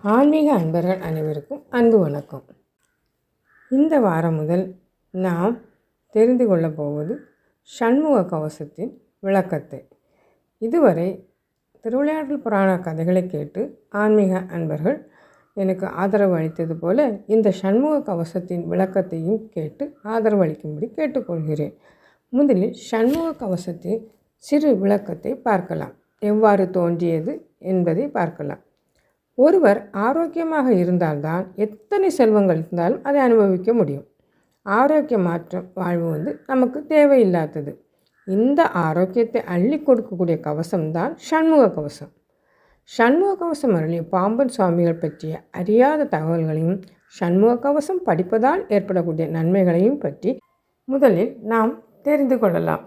ஆன்மீக அன்பர்கள் அனைவருக்கும் அன்பு வணக்கம். இந்த வாரம் முதல் நாம் தெரிந்து கொள்ளப் போவது சண்முக கவசத்தின் விளக்கத்தை. இதுவரை திருவிளையாடல் புராண கதைகளை கேட்டு ஆன்மீக அன்பர்கள் எனக்கு ஆதரவு அளித்தது போல இந்த சண்முக கவசத்தின் விளக்கத்தையும் கேட்டு ஆதரவு அளிக்கும்படி கேட்டுக்கொள்கிறேன். முதலில் சண்முக கவசத்தின் சிறு விளக்கத்தை பார்க்கலாம். எவ்வாறு தோன்றியது என்பதை பார்க்கலாம். ஒருவர் ஆரோக்கியமாக இருந்தால்தான் எத்தனை செல்வங்கள் இருந்தாலும் அதை அனுபவிக்க முடியும். ஆரோக்கியமற்ற வாழ்வு வந்து நமக்கு தேவையில்லாதது. இந்த ஆரோக்கியத்தை அள்ளி கொடுக்கக்கூடிய கவசம்தான் சண்முக கவசம். சண்முக கவசம் அருளிய பாம்பன் சுவாமிகள் பற்றிய அறியாத தகவல்களையும் சண்முக கவசம் படிப்பதால் ஏற்படக்கூடிய நன்மைகளையும் பற்றி முதலில் நாம் தெரிந்து கொள்ளலாம்.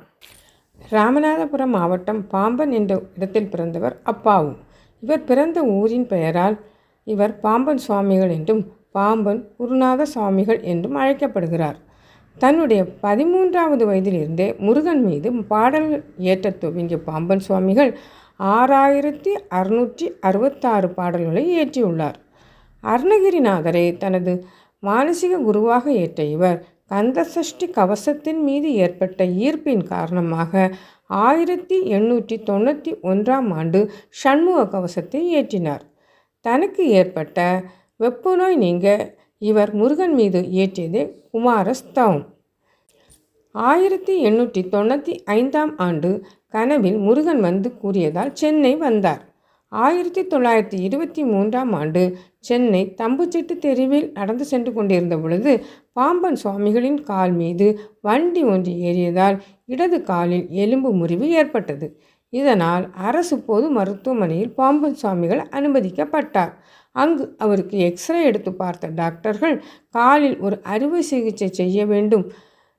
ராமநாதபுரம் மாவட்டம் பாம்பன் என்ற இடத்தில் பிறந்தவர் அப்பாவும். இவர் பிறந்த ஊரின் பெயரால் இவர் பாம்பன் சுவாமிகள் என்றும் பாம்பன் குருநாத சுவாமிகள் என்றும் அழைக்கப்படுகிறார். தன்னுடைய பதிமூன்றாவது வயதிலிருந்தே முருகன் மீது பாடல்கள் ஏற்ற துவங்கிய பாம்பன் சுவாமிகள் ஆறாயிரத்தி அறுநூற்றி அறுபத்தாறு பாடல்களை இயற்றியுள்ளார். அருணகிரிநாதரை தனது மானசீக குருவாக ஏற்ற இவர் கந்தசஷ்டி கவசத்தின் மீது ஏற்பட்ட ஈர்ப்பின் காரணமாக ஆயிரத்தி எண்ணூற்றி தொண்ணூற்றி ஒன்றாம் ஆண்டு சண்முக கவசத்தை இயற்றினார் தனக்கு ஏற்பட்ட வெப்புநோய் நீங்க இவர் முருகன் மீது இயற்றியதே குமாரஸ்தவம். ஆயிரத்தி எண்ணூற்றி தொண்ணூற்றி ஐந்தாம் ஆண்டு கனவில் முருகன் வந்து கூறியதால் சென்னை வந்தார். ஆயிரத்தி தொள்ளாயிரத்தி இருபத்தி மூன்றாம் ஆண்டு சென்னை தம்புச்செட்டு தெருவில் நடந்து சென்று கொண்டிருந்த பொழுது பாம்பன் சுவாமிகளின் கால் மீது வண்டி ஒன்று ஏறியதால் இடது காலில் எலும்பு முறிவு ஏற்பட்டது. இதனால் அரசு பொது மருத்துவமனையில் பாம்பன் சுவாமிகள் அனுமதிக்கப்பட்டார். அங்கு அவருக்கு எக்ஸ்ரே எடுத்து பார்த்த டாக்டர்கள் காலில் ஒரு அறுவை சிகிச்சை செய்ய வேண்டும்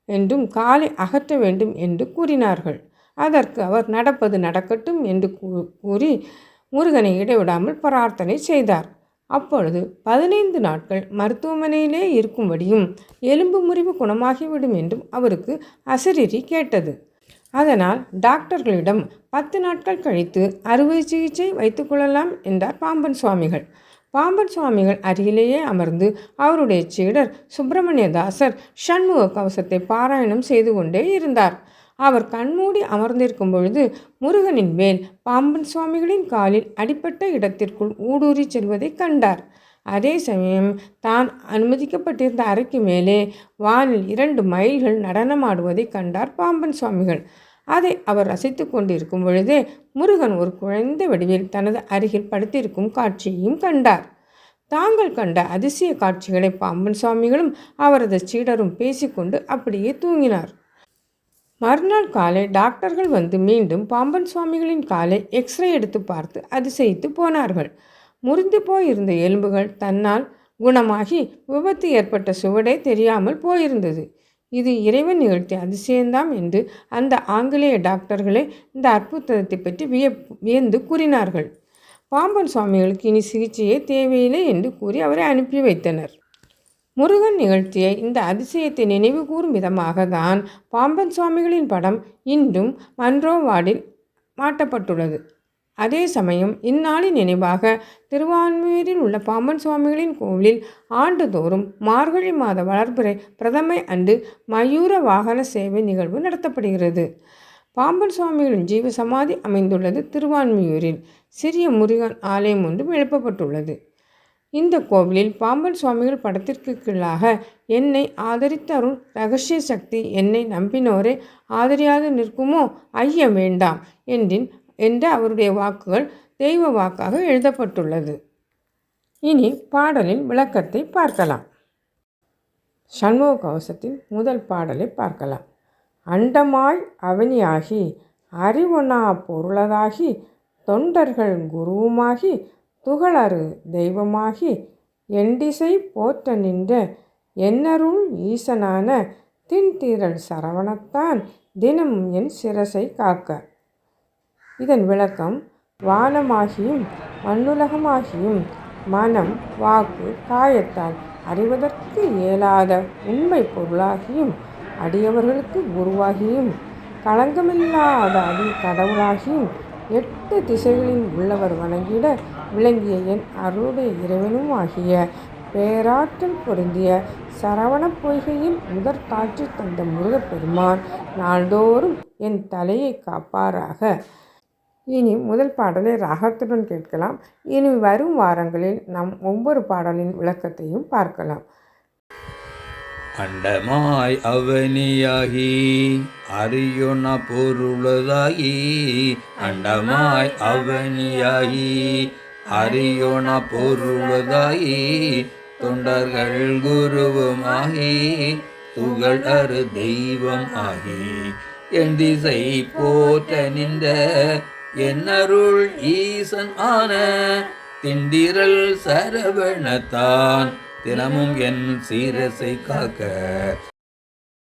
என்றும் காலை அகற்ற வேண்டும் என்று கூறினார்கள். அதற்கு அவர் நடப்பது நடக்கட்டும் என்று கூறி முருகனை இடைவிடாமல் பிரார்த்தனை செய்தார். அப்பொழுது பதினைந்து நாட்கள் மருத்துவமனையிலே இருக்கும்படியும் எலும்பு முறிவு குணமாகிவிடும் என்றும் அவருக்கு அசரீரி கேட்டது. அதனால் டாக்டர்களிடம் பத்து நாட்கள் கழித்து அறுவை சிகிச்சை வைத்துக்கொள்ளலாம் என்றார் பாம்பன் சுவாமிகள். பாம்பன் சுவாமிகள் அருகிலேயே அமர்ந்து அவருடைய சீடர் சுப்பிரமணியதாசர் சண்முக கவசத்தை பாராயணம் செய்து கொண்டே இருந்தார். அவர் கண்மூடி அமர்ந்திருக்கும் பொழுது முருகனின் வேல் பாம்பன் சுவாமிகளின் காலில் அடிப்பட்ட இடத்திற்குள் ஊடுருவி செல்வதை கண்டார். அதே சமயம் தான் அனுமதிக்கப்பட்டிருந்த அறைக்கு மேலே வானில் இரண்டு மயில்கள் நடனமாடுவதை கண்டார் பாம்பன் சுவாமிகள். அதை அவர் ரசித்து கொண்டிருக்கும் பொழுதே முருகன் ஒரு குழந்தை வடிவில் தனது அருகில் படுத்திருக்கும் காட்சியையும் கண்டார். தாங்கள் கண்ட அதிசய காட்சிகளை பாம்பன் சுவாமிகளும் அவரது சீடரும் பேசிக்கொண்டு அப்படியே தூங்கினார். மறுநாள் காலை டாக்டர்கள் வந்து மீண்டும் பாம்பன் சுவாமிகளின் காலை எக்ஸ்ரே எடுத்து பார்த்து அதிசயித்து போனார்கள். முறிந்து போயிருந்த எலும்புகள் தன்னால் குணமாகி விபத்து ஏற்பட்ட சுவடே தெரியாமல் போயிருந்தது. இது இறைவன் நிகழ்த்திய அதிசயந்தாம் என்று அந்த ஆங்கிலேய டாக்டர்களே இந்த அற்புதத்தை பற்றி விய வியந்து கூறினார்கள். பாம்பன் சுவாமிகளுக்கு இனி சிகிச்சையே தேவையில்லை என்று கூறி அவரை அனுப்பி வைத்தனர். முருகன் நிகழ்த்திய இந்த அதிசயத்தை நினைவு கூறும் விதமாக தான் பாம்பன் சுவாமிகளின் படம் இன்றும் மன்றோ வார்டில் மாட்டப்பட்டுள்ளது. அதே சமயம் இந்நாளின் நினைவாக திருவான்மையூரில் உள்ள பாம்பன் சுவாமிகளின் கோவிலில் ஆண்டுதோறும் மார்கழி மாத வளர்ப்புரை பிரதமை அன்று மயூர வாகன சேவை நிகழ்வு நடத்தப்படுகிறது. பாம்பன் சுவாமிகளின் ஜீவ சமாதி அமைந்துள்ளது திருவான்மையூரில். சிறிய முருகன் ஆலயம் ஒன்றும் எழுப்பப்பட்டுள்ளது. இந்த கோவிலில் பாம்பன் சுவாமிகள் படத்திற்கு கீழாக என்னை ஆதரித்தருள் ரகசிய சக்தி என்னை நம்பினோரே ஆதரியாது நிற்குமோ? ஐயம் வேண்டாம் என்றின் என்ற அவருடைய வாக்குகள் தெய்வ வாக்காக எழுதப்பட்டுள்ளது. இனி பாடலின் விளக்கத்தை பார்க்கலாம். சண்முக கவசத்தின் முதல் பாடலை பார்க்கலாம். அண்டமாய் அவனியாகி அறிவொனா பொருளதாகி தொண்டர்கள் குருவுமாகி துகளறு தெய்வமாகி எண்டிசை போற்ற நின்ற என்னருள் ஈசனான தின்தீரல் சரவணத்தான் தினம் என் சிரசை காக்க. இதன் விளக்கம் வானமாகியும் மண்ணுலகமாகியும் மனம் வாக்கு காயத்தால் அறிவதற்கு இயலாத உண்மை பொருளாகியும் அடியவர்களுக்கு குருவாகியும் களங்கமில்லாத அடி கடவுளாகியும் எட்டு திசைகளில் உள்ளவர் வணங்கிட விளங்கிய என் அருளுடைய இறைவனும் ஆகிய பேராற்றல் பொருந்திய சரவண பொய்கையில் முதற் காட்சி தந்த முருகப்பெருமான் நாள்தோறும் என் தலையை காப்பாராக. இனி முதல் பாடலை ராகத்துடன் கேட்கலாம். இனி வரும் வாரங்களில் நாம் ஒவ்வொரு பாடலின் விளக்கத்தையும் பார்க்கலாம். அண்டமாய் அவனியாகி அறியொன பொருளதாகி அண்டமாய் அவனியாகி அறியொன பொருளதாகி தொண்டர்கள் குருவுமாகி துகள் அரு தெய்வம் ஆகி என் திசை போற்ற நின்ற என்னருள் ஈசன் ஆன திண்டிரல் சரவணத்தான். தினமும் என் சீரசை காக்க